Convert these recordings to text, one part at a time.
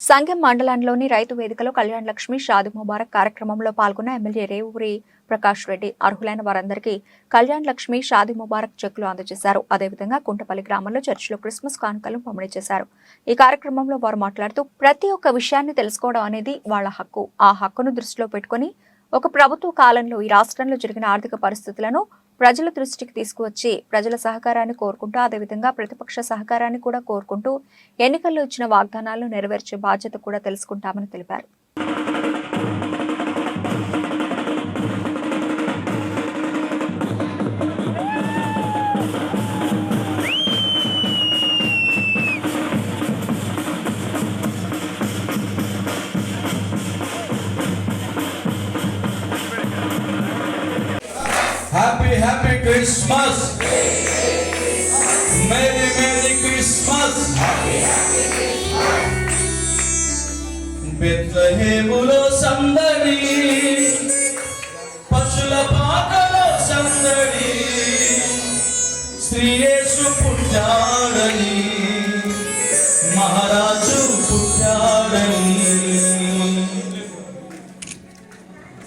సంఘం మండలంలోని రైతు వేదికలో కళ్యాణ్ లక్ష్మి షాది ముబారక్ కార్యక్రమంలో పాల్గొన్న ఎమ్మెల్యే రేవూరి ప్రకాష్ రెడ్డి. అర్హులైన వారందరికీ కళ్యాణ్ లక్ష్మి షాది ముబారక్ చెక్కులు అందజేశారు. అదేవిధంగా కుంటపల్లి గ్రామంలో చర్చిలో క్రిస్మస్ కానుకలు పంపిణీ చేశారు. ఈ కార్యక్రమంలో వారు మాట్లాడుతూ ప్రతి ఒక్క విషయాన్ని తెలుసుకోవడం అనేది వాళ్ళ హక్కు. ఆ హక్కును దృష్టిలో పెట్టుకొని ఒక ప్రభుత్వ కాలంలో ఈ రాష్ట్రంలో జరిగిన ఆర్థిక పరిస్థితులను ప్రజల దృష్టికి తీసుకువచ్చి ప్రజల సహకారాన్ని కోరుకుంటూ అదేవిధంగా ప్రతిపక్ష సహకారాన్ని కూడా కోరుకుంటూ ఎన్నికల్లో ఇచ్చిన వాగ్దానాలను నెరవేర్చే బాధ్యత కూడా తెలుసుకుంటామని తెలిపారు. Happy, happy Christmas. Merry, Merry Christmas. బెత్లహేములో సందడి పశుల పాటలో సందడి శ్రీయేసు పుట్టాడని మహారాజు పుట్టాడని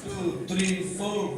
టూ త్రీ ఫోర్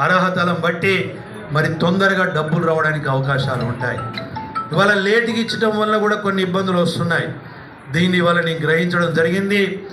అర్హతలను బట్టి మరి తొందరగా డబ్బులు రావడానికి అవకాశాలు ఉంటాయి. ఇవాళ లేటుకి ఇచ్చడం వల్ల కూడా కొన్ని ఇబ్బందులు వస్తున్నాయి. దీన్ని ఇవాళ నేను గ్రహించడం జరిగింది.